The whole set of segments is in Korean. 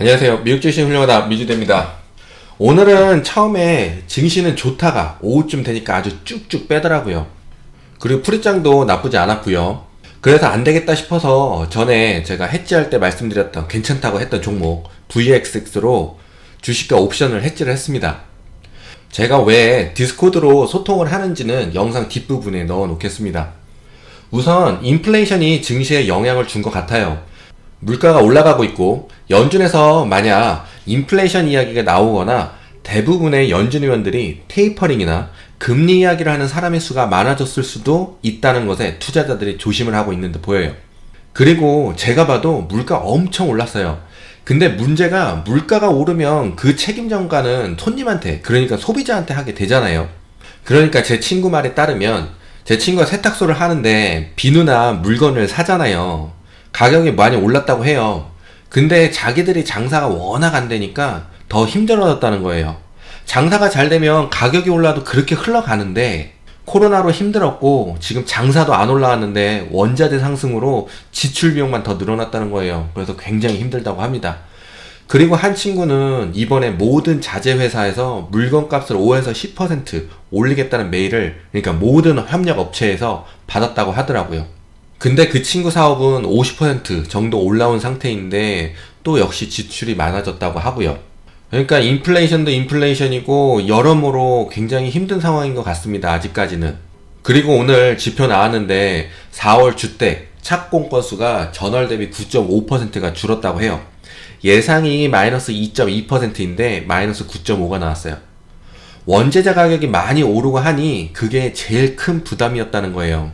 안녕하세요. 미국 주식 훌륭하다 미주대입니다. 오늘은 처음에 증시는 좋다가 오후쯤 되니까 아주 쭉쭉 빼더라고요. 그리고 풀이장도 나쁘지 않았고요. 그래서 안 되겠다 싶어서 전에 제가 해지할 때 말씀드렸던 괜찮다고 했던 종목 VXX로 주식과 옵션을 해지를 했습니다. 제가 왜 디스코드로 소통을 하는지는 영상 뒷부분에 넣어 놓겠습니다. 우선 인플레이션이 증시에 영향을 준 것 같아요. 물가가 올라가고 있고 연준에서 만약 인플레이션 이야기가 나오거나 대부분의 연준 의원들이 테이퍼링이나 금리 이야기를 하는 사람의 수가 많아졌을 수도 있다는 것에 투자자들이 조심을 하고 있는 듯 보여요. 그리고 제가 봐도 물가 엄청 올랐어요. 근데 문제가 물가가 오르면 그 책임 전가는 손님한테 그러니까 소비자한테 하게 되잖아요. 그러니까 제 친구 말에 따르면 제 친구가 세탁소를 하는데 비누나 물건을 사잖아요. 가격이 많이 올랐다고 해요. 근데 자기들이 장사가 워낙 안 되니까 더 힘들어졌다는 거예요. 장사가 잘 되면 가격이 올라도 그렇게 흘러가는데 코로나로 힘들었고 지금 장사도 안 올라왔는데 원자재 상승으로 지출 비용만 더 늘어났다는 거예요. 그래서 굉장히 힘들다고 합니다. 그리고 한 친구는 이번에 모든 자재 회사에서 물건 값을 5에서 10% 올리겠다는 메일을 그러니까 모든 협력 업체에서 받았다고 하더라고요. 근데 그 친구 사업은 50% 정도 올라온 상태인데 또 역시 지출이 많아졌다고 하고요. 그러니까 인플레이션도 인플레이션이고 여러모로 굉장히 힘든 상황인 것 같습니다. 아직까지는. 그리고 오늘 지표 나왔는데 4월 주택 착공 건수가 전월 대비 9.5%가 줄었다고 해요. 예상이 마이너스 2.2%인데 마이너스 9.5가 나왔어요. 원재재 가격이 많이 오르고 하니 그게 제일 큰 부담이었다는 거예요.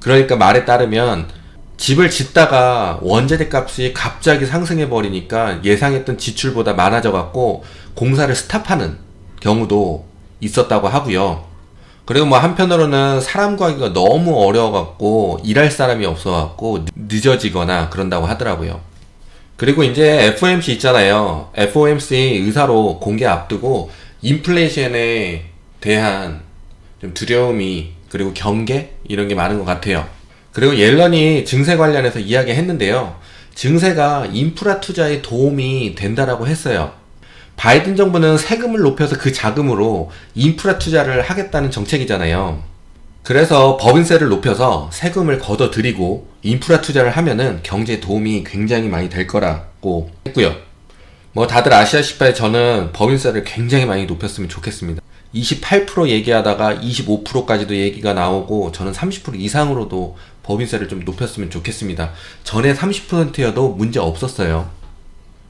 그러니까 말에 따르면 집을 짓다가 원재재 값이 갑자기 상승해 버리니까 예상했던 지출보다 많아져 갖고 공사를 스탑하는 경우도 있었다고 하고요. 그리고 뭐 한편으로는 사람 구하기가 너무 어려워 갖고 일할 사람이 없어 갖고 늦어지거나 그런다고 하더라고요. 그리고 이제 FOMC 있잖아요. FOMC 의사로 공개 앞두고 인플레이션에 대한 좀 두려움이 그리고 경계 이런 게 많은 것 같아요. 그리고 옐런이 증세 관련해서 이야기했는데요. 증세가 인프라 투자에 도움이 된다라고 했어요. 바이든 정부는 세금을 높여서 그 자금으로 인프라 투자를 하겠다는 정책이잖아요. 그래서 법인세를 높여서 세금을 걷어들이고 인프라 투자를 하면은 경제에 도움이 굉장히 많이 될 거라고 했고요. 뭐 다들 아시다시피 저는 법인세를 굉장히 많이 높였으면 좋겠습니다. 28% 얘기하다가 25%까지도 얘기가 나오고 저는 30% 이상으로도 법인세를 좀 높였으면 좋겠습니다. 전에 30%여도 문제 없었어요.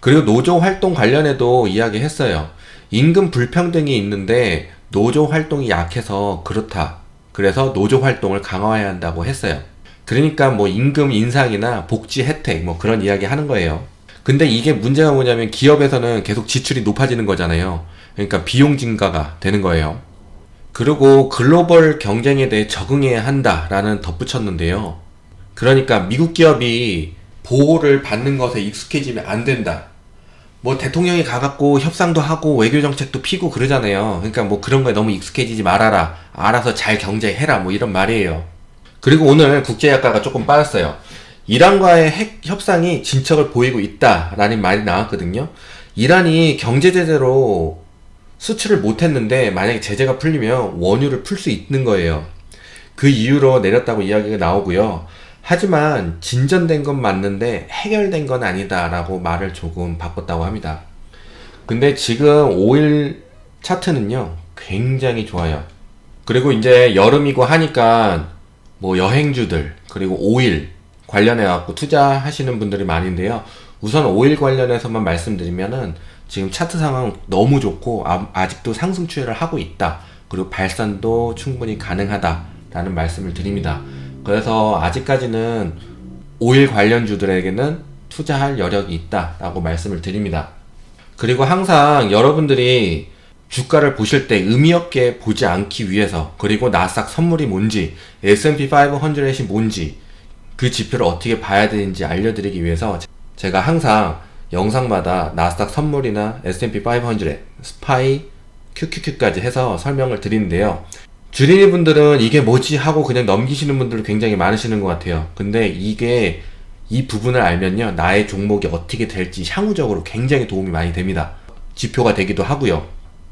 그리고 노조 활동 관련해도 이야기했어요. 임금 불평등이 있는데 노조 활동이 약해서 그렇다. 그래서 노조 활동을 강화해야 한다고 했어요. 그러니까 뭐 임금 인상이나 복지 혜택 뭐 그런 이야기 하는 거예요. 근데 이게 문제가 뭐냐면 기업에서는 계속 지출이 높아지는 거잖아요. 그러니까 비용 증가가 되는 거예요. 그리고 글로벌 경쟁에 대해 적응해야 한다라는 덧붙였는데요. 그러니까 미국 기업이 보호를 받는 것에 익숙해지면 안 된다. 뭐 대통령이 가갖고 협상도 하고 외교 정책도 피고 그러잖아요. 그러니까 뭐 그런 거에 너무 익숙해지지 말아라. 알아서 잘 경제해라. 뭐 이런 말이에요. 그리고 오늘 국제약가가 조금 빠졌어요. 이란과의 핵 협상이 진척을 보이고 있다라는 말이 나왔거든요. 이란이 경제 제재로 수출을 못했는데 만약에 제재가 풀리면 원유를 풀 수 있는 거예요. 그 이유로 내렸다고 이야기가 나오고요. 하지만 진전된 건 맞는데 해결된 건 아니다라고 말을 조금 바꿨다고 합니다. 근데 지금 5일 차트는요, 굉장히 좋아요. 그리고 이제 여름이고 하니까 뭐 여행주들, 그리고 5일 관련해 갖고 투자하시는 분들이 많은데요. 우선 5일 관련해서만 말씀드리면은 지금 차트 상황 너무 좋고 아, 직도 상승 추이를 하고 있다. 그리고 발산도 충분히 가능하다라는 말씀을 드립니다. 그래서 아직까지는 오일 관련주들에게는 투자할 여력이 있다라고 말씀을 드립니다. 그리고 항상 여러분들이 주가를 보실 때 의미 없게 보지 않기 위해서 그리고 나스닥 선물이 뭔지 S&P 500이 뭔지 그 지표를 어떻게 봐야 되는지 알려드리기 위해서 제가 항상 영상마다 나스닥 선물이나 S&P 500, 스파이, QQQ까지 해서 설명을 드리는데요. 주린이 분들은 이게 뭐지 하고 그냥 넘기시는 분들 굉장히 많으시는 것 같아요. 근데 이게 이 부분을 알면요. 나의 종목이 어떻게 될지 향후적으로 굉장히 도움이 많이 됩니다. 지표가 되기도 하고요.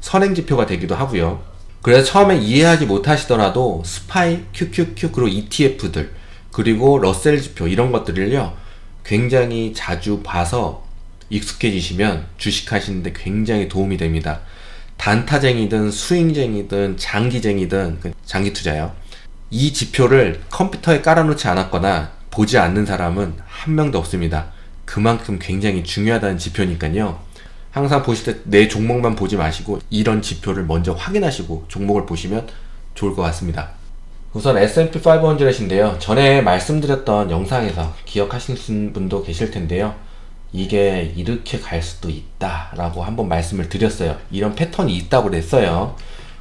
선행 지표가 되기도 하고요. 그래서 처음에 이해하지 못하시더라도 스파이, QQQ, 그리고 ETF들, 그리고 러셀 지표 이런 것들을요. 굉장히 자주 봐서 익숙해지시면 주식하시는데 굉장히 도움이 됩니다. 단타쟁이든 스윙쟁이든 장기쟁이든 그 장기 투자요. 이 지표를 컴퓨터에 깔아놓지 않았거나 보지 않는 사람은 한 명도 없습니다. 그만큼 굉장히 중요하다는 지표니까요. 항상 보실 때 내 종목만 보지 마시고 이런 지표를 먼저 확인하시고 종목을 보시면 좋을 것 같습니다. 우선 S&P 500인데요. 전에 말씀드렸던 영상에서 기억하시는 분도 계실 텐데요. 이게 이렇게 갈 수도 있다라고 한번 말씀을 드렸어요. 이런 패턴이 있다고 그랬어요.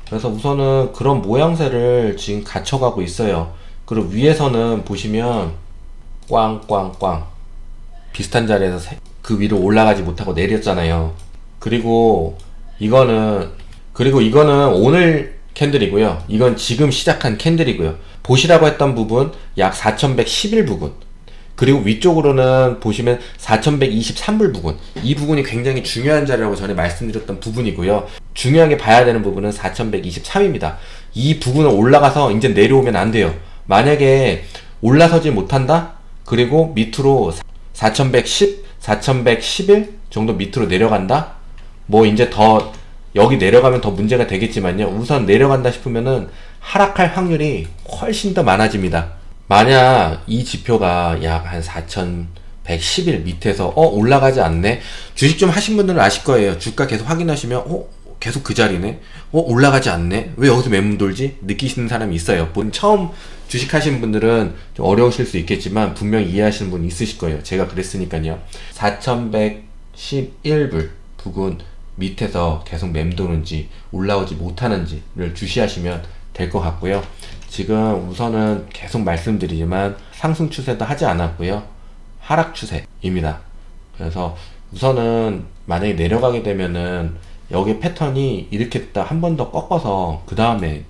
그래서 우선은 그런 모양새를 지금 갖춰가고 있어요. 그리고 위에서는 보시면 꽝꽝꽝 비슷한 자리에서 세- 그 위로 올라가지 못하고 내렸잖아요. 그리고 이거는 그리고 이거는 오늘 캔들이고요. 이건 지금 시작한 캔들이고요. 보시라고 했던 부분 약 4111 부분. 그리고 위쪽으로는 보시면 4123불 부분. 이 부분이 굉장히 중요한 자리라고 전에 말씀드렸던 부분이고요. 중요하게 봐야 되는 부분은 4123입니다. 이 부분은 올라가서 이제 내려오면 안 돼요. 만약에 올라서지 못한다? 그리고 밑으로 4110, 4111 정도 밑으로 내려간다? 뭐 이제 더 여기 내려가면 더 문제가 되겠지만요. 우선 내려간다 싶으면은 하락할 확률이 훨씬 더 많아집니다. 만약 이 지표가 약 한 4,110일 밑에서 어 올라가지 않네. 주식 좀 하신 분들은 아실 거예요. 주가 계속 확인하시면 어 계속 그 자리네. 어 올라가지 않네. 왜 여기서 매물 돌지? 느끼시는 사람이 있어요. 본 처음 주식 하시는 분들은 좀 어려우실 수 있겠지만 분명히 이해하시는 분 있으실 거예요. 제가 그랬으니까요. 4,111불 부근 밑에서 계속 맴도는지 올라오지 못하는지를 주시하시면 될 것 같고요. 지금 우선은 계속 말씀드리지만 상승 추세도 하지 않았고요. 하락 추세입니다. 그래서 우선은 만약에 내려가게 되면은 여기 패턴이 이렇게 됐다 한 번 더 꺾어서 그 다음에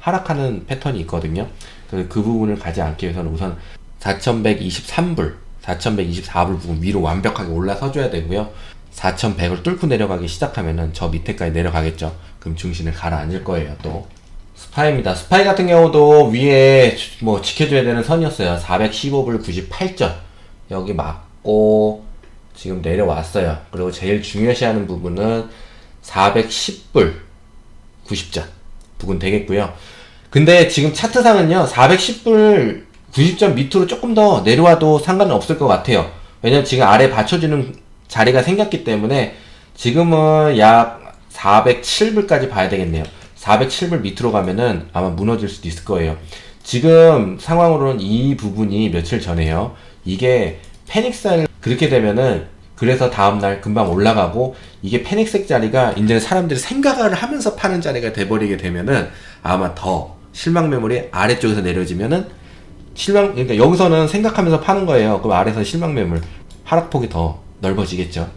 하락하는 패턴이 있거든요. 그래서 그 부분을 가지 않기 위해서는 우선 4123불, 4124불 부분 위로 완벽하게 올라서줘야 되고요. 4100을 뚫고 내려가기 시작하면은 저 밑에까지 내려가겠죠. 그럼 중심을 가라앉을 거예요, 또. 스파이입니다. 스파이 같은 경우도 위에 뭐 지켜줘야 되는 선이었어요. 415불 98전. 여기 맞고 지금 내려왔어요. 그리고 제일 중요시하는 부분은 410불 90전 부분 되겠고요. 근데 지금 차트상은요, 410불 90점 밑으로 조금 더 내려와도 상관은 없을 것 같아요. 왜냐면 지금 아래 받쳐주는 자리가 생겼기 때문에 지금은 약 407불까지 봐야 되겠네요. 407불 밑으로 가면은 아마 무너질 수도 있을 거예요. 지금 상황으로는 이 부분이 며칠 전에요. 이게 패닉셀 그렇게 되면은 그래서 다음날 금방 올라가고 이게 패닉색 자리가 이제 사람들이 생각을 하면서 파는 자리가 돼버리게 되면은 아마 더 실망 매물이 아래쪽에서 내려지면은 실망 그러니까 여기서는 생각하면서 파는 거예요. 그럼 아래서 실망 매물 하락폭이 더 넓어지겠죠.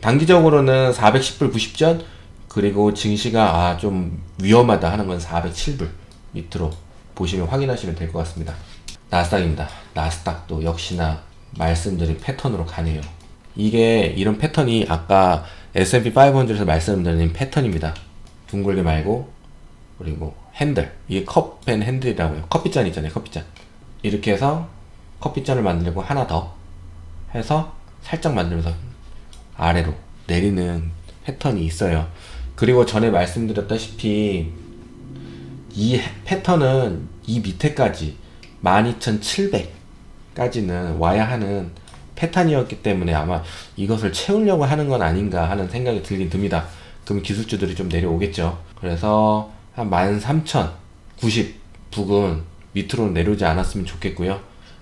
단기적으로는 410불 90전 그리고 증시가 아 좀 위험하다 하는 건 407불 밑으로 보시면 확인하시면 될 것 같습니다. 나스닥입니다. 나스닥도 역시나 말씀드린 패턴으로 가네요. 이게 이런 패턴이 아까 S&P 500에서 말씀드린 패턴입니다. 둥글게 말고 그리고 핸들 이게 컵앤 핸들이라고요. 커피잔 있잖아요. 커피잔 이렇게 해서 커피잔을 만들고 하나 더 해서 살짝 만들면서 아래로 내리는 패턴이 있어요. 그리고 전에 말씀드렸다시피 이 패턴은 이 밑에까지 12,700까지는 와야 하는 패턴이었기 때문에 아마 이것을 채우려고 하는 건 아닌가 하는 생각이 들긴 듭니다. 그럼 기술주들이 좀 내려오겠죠. 그래서 한 13,090 부근 밑으로 내려오지 않았으면 좋겠고요.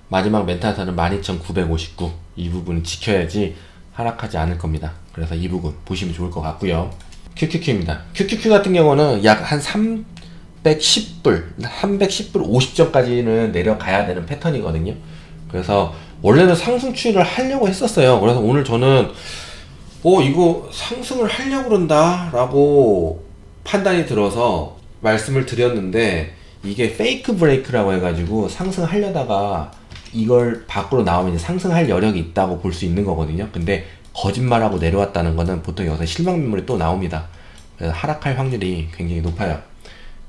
마지막 멘탈타는 12,959. 이 부분 지켜야지 하락하지 않을 겁니다. 그래서 이 부분 보시면 좋을 것 같고요. QQQ입니다. QQQ 같은 경우는 약 한 310불, 310불 50점까지는 내려가야 되는 패턴이거든요. 그래서 원래는 상승 추이를 하려고 했었어요. 그래서 오늘 저는 어 이거 상승을 하려고 그런다라고 판단이 들어서 말씀을 드렸는데 이게 페이크 브레이크라고 해가지고 상승하려다가 이걸 밖으로 나오면 상승할 여력이 있다고 볼 수 있는 거거든요. 근데 거짓말하고 내려왔다는 거는 보통 여기서 실망 매물이 또 나옵니다. 하락할 확률이 굉장히 높아요.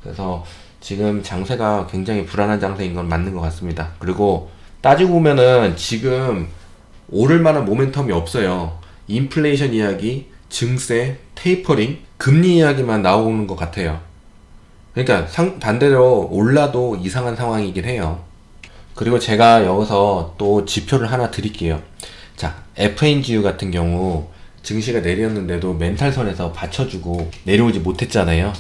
그래서 지금 장세가 굉장히 불안한 장세인 건 맞는 것 같습니다. 그리고 따지고 보면은 지금 오를 만한 모멘텀이 없어요. 인플레이션 이야기, 증세, 테이퍼링, 금리 이야기만 나오는 것 같아요. 그러니까 상, 반대로 올라도 이상한 상황이긴 해요. 그리고 제가 여기서 또 지표를 하나 드릴게요. 자, FNGU 같은 경우 증시가 내렸는데도 멘탈선에서 받쳐주고 내려오지 못했잖아요.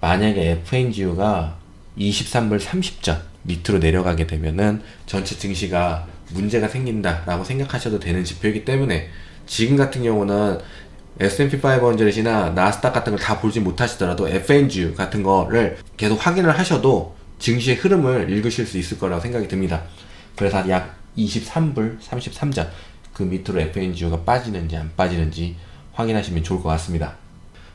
만약에 FNGU가 23불 30전 밑으로 내려가게 되면은 전체 증시가 문제가 생긴다라고 생각하셔도 되는 지표이기 때문에 지금 같은 경우는 S&P 500이나 나스닥 같은 걸 다 보지 못하시더라도 FNG 같은 거를 계속 확인을 하셔도 증시의 흐름을 읽으실 수 있을 거라고 생각이 듭니다. 그래서 약 23불 33전 그 밑으로 FNG가 빠지는지 안 빠지는지 확인하시면 좋을 것 같습니다.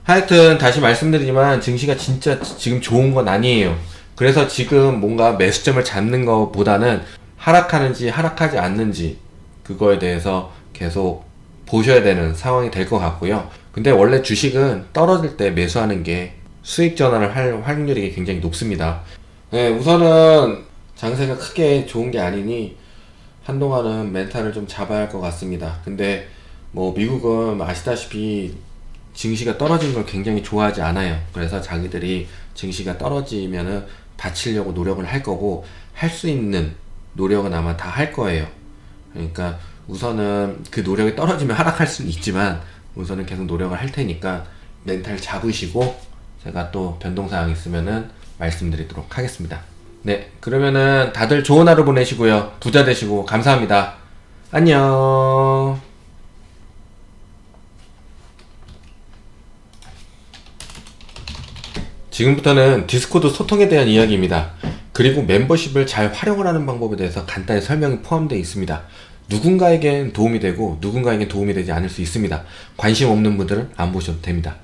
하여튼 다시 말씀드리지만 증시가 진짜 지금 좋은 건 아니에요. 그래서 지금 뭔가 매수점을 잡는 것보다는 하락하는지 하락하지 않는지 그거에 대해서 계속 보셔야 되는 상황이 될 것 같고요. 근데 원래 주식은 떨어질 때 매수하는 게 수익 전환을 할 확률이 굉장히 높습니다. 네, 우선은 장세가 크게 좋은 게 아니니 한동안은 멘탈을 좀 잡아야 할 것 같습니다. 근데 뭐 미국은 아시다시피 증시가 떨어진 걸 굉장히 좋아하지 않아요. 그래서 자기들이 증시가 떨어지면은 받치려고 노력을 할 거고 할 수 있는 노력은 아마 다 할 거예요. 그러니까 우선은 그 노력이 떨어지면 하락할 수는 있지만 우선은 계속 노력을 할 테니까 멘탈 잡으시고 제가 또 변동 사항 있으면은 말씀드리도록 하겠습니다. 네, 그러면은 다들 좋은 하루 보내시고요. 부자 되시고 감사합니다. 안녕. 지금부터는 디스코드 소통에 대한 이야기입니다. 그리고 멤버십을 잘 활용을 하는 방법에 대해서 간단히 설명이 포함되어 있습니다. 누군가에겐 도움이 되고 누군가에겐 도움이 되지 않을 수 있습니다. 관심 없는 분들은 안 보셔도 됩니다.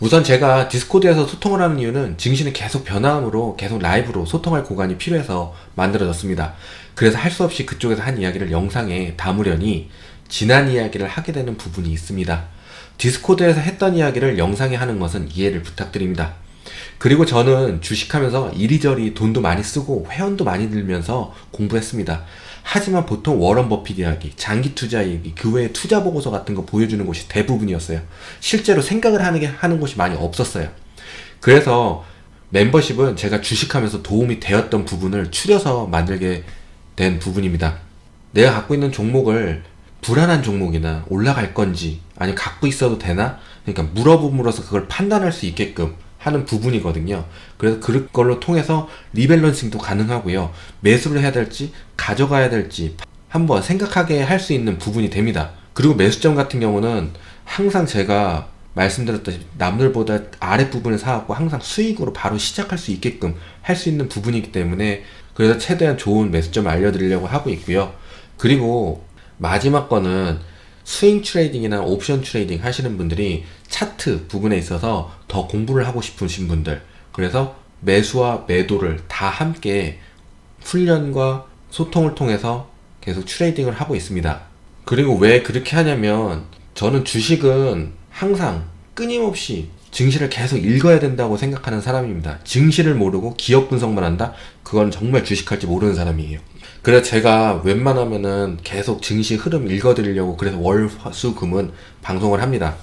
우선 제가 디스코드에서 소통을 하는 이유는 증시는 계속 변화함으로 계속 라이브로 소통할 공간이 필요해서 만들어졌습니다. 그래서 할 수 없이 그쪽에서 한 이야기를 영상에 담으려니 지난 이야기를 하게 되는 부분이 있습니다. 디스코드에서 했던 이야기를 영상에 하는 것은 이해를 부탁드립니다. 그리고 저는 주식하면서 이리저리 돈도 많이 쓰고 회원도 많이 들면서 공부했습니다. 하지만 보통 워런 버핏 이야기, 장기 투자 얘기, 그 외에 투자 보고서 같은 거 보여주는 곳이 대부분이었어요. 실제로 생각을 하는 게 하는 곳이 많이 없었어요. 그래서 멤버십은 제가 주식하면서 도움이 되었던 부분을 추려서 만들게 된 부분입니다. 내가 갖고 있는 종목을 불안한 종목이나 올라갈 건지 아니 갖고 있어도 되나? 그러니까 물어봄으로써 그걸 판단할 수 있게끔 하는 부분이거든요. 그래서 그걸로 통해서 리밸런싱도 가능하고요. 매수를 해야 될지 가져가야 될지 한번 생각하게 할 수 있는 부분이 됩니다. 그리고 매수점 같은 경우는 항상 제가 말씀드렸다시피 남들보다 아랫부분을 사갖고 항상 수익으로 바로 시작할 수 있게끔 할 수 있는 부분이기 때문에 그래서 최대한 좋은 매수점을 알려드리려고 하고 있고요. 그리고 마지막 거는 스윙 트레이딩이나 옵션 트레이딩 하시는 분들이 차트 부분에 있어서 더 공부를 하고 싶으신 분들 그래서 매수와 매도를 다 함께 훈련과 소통을 통해서 계속 트레이딩을 하고 있습니다. 그리고 왜 그렇게 하냐면 저는 주식은 항상 끊임없이 증시를 계속 읽어야 된다고 생각하는 사람입니다. 증시를 모르고 기업 분석만 한다? 그건 정말 주식할지 모르는 사람이에요. 그래서 제가 웬만하면은 계속 증시 흐름 읽어드리려고 그래서 월, 화, 수, 금은 방송을 합니다.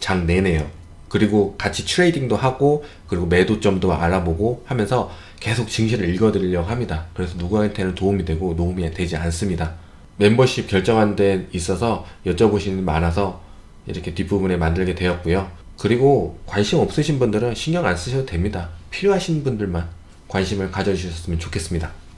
장 내내요. 그리고 같이 트레이딩도 하고 그리고 매도점도 알아보고 하면서 계속 증시를 읽어드리려고 합니다. 그래서 누구한테는 도움이 되고 도움이 되지 않습니다. 멤버십 결정한 데 있어서 여쭤보시는 분이 많아서 이렇게 뒷부분에 만들게 되었고요. 그리고 관심 없으신 분들은 신경 안 쓰셔도 됩니다. 필요하신 분들만 관심을 가져주셨으면 좋겠습니다.